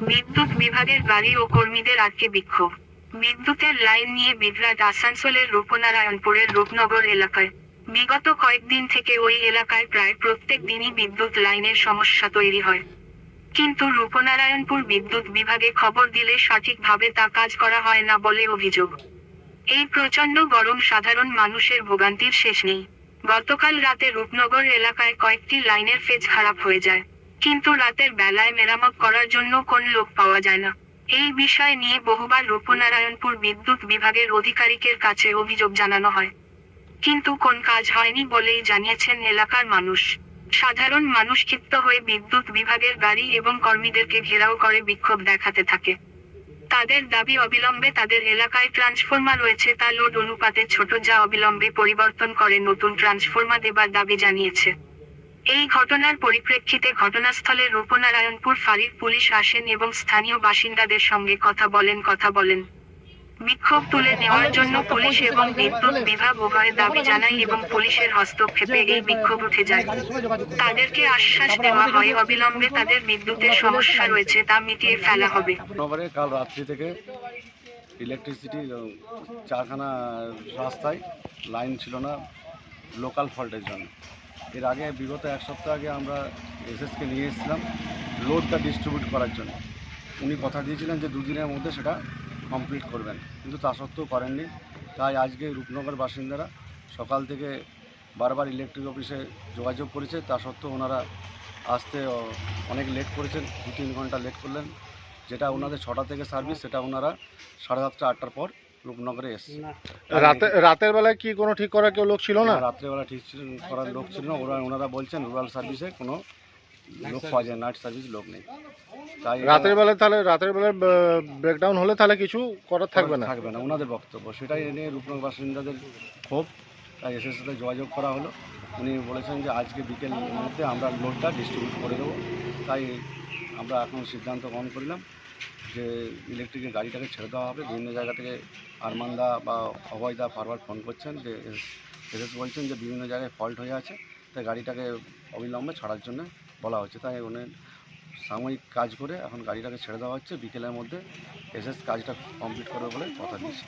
বিদ্যুৎ বিভাগের গাড়ি ও কর্মীদের আটকে বিক্ষোভ। বিদ্যুতের লাইন নিয়ে বিভ্রাট আসানসোলের রূপনারায়ণপুরের রূপনগর এলাকায়। বিগত কয়েকদিন থেকে ওই এলাকায় প্রায় প্রত্যেক দিনই বিদ্যুৎ লাইনের সমস্যা তৈরি হয়। কিন্তু রূপনারায়ণপুর বিদ্যুৎ বিভাগে খবর দিলে সঠিকভাবে তা কাজ করা হয় না বলে অভিযোগ। এই প্রচণ্ড গরম সাধারণ মানুষের ভোগান্তির শেষ নেই। গতকাল রাতে রূপনগর এলাকায় কয়েকটি লাইনের ফেজ খারাপ হয়ে যায়। কিন্তু রাতের বেলায় মেরামত করার জন্য কোন লোক পাওয়া যায় না। এই বিষয় নিয়ে বহুবার রূপনারায়ণপুর বিদ্যুৎ বিভাগের অধিকারিকের কাছে অভিযোগ জানানো হয়। কিন্তু কোন কাজ হয়নি বলেই জানিয়েছেন এলাকার মানুষ। সাধারণ মানুষ ক্ষিপ্ত হয়ে বিদ্যুৎ বিভাগের গাড়ি এবং কর্মীদেরকে ঘেরাও করে বিক্ষোভ দেখাতে থাকে। তাদের দাবি অবিলম্বে তাদের এলাকায় ট্রান্সফরমার রয়েছে, তা লোড অনুপাতে ছোট যা অবিলম্বে পরিবর্তন করে নতুন ট্রান্সফরমার দেবার দাবি জানিয়েছে। এই ঘটনার পরিপ্রেক্ষিতে ঘটনাস্থলে রূপনারায়ণপুর ফাঁড়ির পুলিশ আসেন এবং স্থানীয় বাসিন্দাদের সঙ্গে কথা বলেন কথা বলেন। বিক্ষোভ তুলে নেওয়ার জন্য পুলিশ এবং বিদ্যুৎ বিভাগ উভয় দাবি জানায় এবং পুলিশের হস্তক্ষেপে এই বিক্ষোভ উঠে যায়। তাদেরকে আশ্বাস দেওয়া হয় অবিলম্বে তাদের বিদ্যুতের সমস্যা রয়েছে তা মিটিয়ে ফেলা হবে। কাল রাত্রি থেকে ইলেকট্রিসিটি চারখানা রাস্তায় লাইন ছিল না লোকাল ফল্টের জন্য। এর আগে বিগত এক সপ্তাহ আগে আমরা এসএসকে নিয়ে এসেছিলাম লোডটা ডিস্ট্রিবিউট করার জন্য। উনি কথা দিয়েছিলেন যে দুদিনের মধ্যে সেটা কমপ্লিট করবেন। কিন্তু তা সত্ত্বেও করেননি। তাই আজকে রূপনগর বাসিন্দারা সকাল থেকে বারবার ইলেকট্রিক অফিসে যোগাযোগ করেছে। তা সত্ত্বেও ওনারা আসতে অনেক লেট করেছেন দু তিন ঘণ্টা লেট করলেন। যেটা ওনাদের ছটা থেকে সার্ভিস সেটা ওনারা সাড়ে সাতটা, আটটার পর রূপনগরে এসছে। রাতে রাতের বেলায় কি কোনো ঠিক করার কেউ লোক ছিল না? রাত্রেবেলা ঠিক করার লোক ছিল না। ওরা ওনারা বলছেন রুরাল সার্ভিসে কোনো লোক পাওয়া যায় নাইট সার্ভিস লোক নেই। তাই রাতের বেলায় তাহলে রাতের বেলায় ব্রেকডাউন হলে তাহলে কিছু করার থাকবে না? থাকবে না ওনাদের বক্তব্য। সেটাই নিয়ে রূপনগর বাসিন্দাদের ক্ষোভ। তাই এসএস সাথে যোগাযোগ করা হলো। উনি বলেছেন যে আজকে বিকেল মধ্যে আমরা লোডটা ডিস্ট্রিবিউট করে দেবো। তাই আমরা এখন সিদ্ধান্ত গ্রহণ করলাম যে ইলেকট্রিকের গাড়িটাকে ছেড়ে দেওয়া হবে। বিভিন্ন জায়গা থেকে আরমানদা বা অভয়দা বারবার ফোন করছেন যে এসএস বলছেন যে বিভিন্ন জায়গায় ফল্ট হয়ে আছে, তাই গাড়িটাকে অবিলম্বে ছাড়ার জন্য বলা হচ্ছে। তাই উনি সাময়িক কাজ করে এখন গাড়িটাকে ছেড়ে দেওয়া হচ্ছে। বিকেলের মধ্যে এসএস কাজটা কমপ্লিট করবে বলে কথা দিয়েছে।